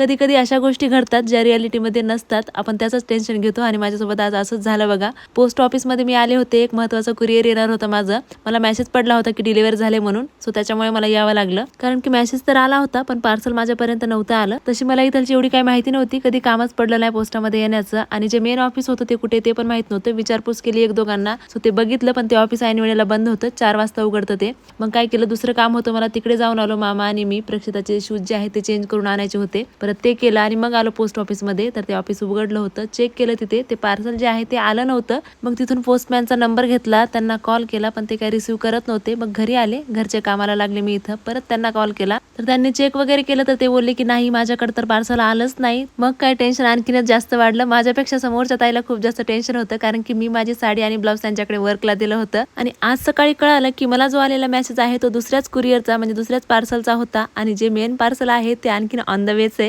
कधी कधी अशा गोष्टी घडतात ज्या रियालिटीमध्ये नसतात. आपण त्याचंच टेन्शन घेतो आणि माझ्यासोबत आज असंच झालं बघा. पोस्ट ऑफिसमध्ये मी आले होते. एक महत्वाचं कुरिअर येणार होतं माझं. मला मेसेज पडला होता की डिलिव्हर झाले म्हणून. सो त्याच्यामुळे मला यावं लागलं. कारण की मेसेज तर आला होता पण पार्सल माझ्यापर्यंत नव्हतं आलं. तशी मला इथलची एवढी काही माहिती नव्हती. कधी कामच पडलं नाही पोस्टामध्ये येण्याचं. आणि जे मेन ऑफिस होतं ते कुठे ते पण माहीत नव्हतं. विचारपूस केली एक दोघांना. सो ते बघितलं पण ते ऑफिस ऐन वेळेला बंद होतं. चार वाजता उघडतं ते. मग काय केलं? दुसरं काम होतं. मला तिकडे जाऊन आलो मामा आणि मी. प्रक्षिताचे शूज जे आहेत ते चेंज करून आणायचे होते. परत ते केलं आणि मग आलो पोस्ट ऑफिसमध्ये तर ते ऑफिस उघडलं होतं. चेक केलं तिथे. ते पार्सल जे आहे ते आलं नव्हतं. मग तिथून पोस्टमॅनचा नंबर घेतला. त्यांना कॉल केला पण ते काही रिसिव्ह करत नव्हते. मग घरी आले. घरच्या कामाला लागले मी इथं. परत त्यांना कॉल केला. तर त्यांनी चेक वगैरे केलं तर ते बोलले की नाही माझ्याकडे तर पार्सल आलंच नाही. मग काय टेन्शन आणखीनच जास्त वाढलं. माझ्यापेक्षा समोरच्या ताईला खूप जास्त टेन्शन होतं कारण की मी माझी साडी आणि ब्लाऊज त्यांच्याकडे वर्कला दिलं होतं. आणि आज सकाळी कळालं की मला जो आलेला मेसेज आहे तो दुसऱ्याच कुरिअरचा म्हणजे दुसऱ्याच पार्सलचा होता. आणि जे मेन पार्सल आहे ते आणखीन ऑन द वेच आहे.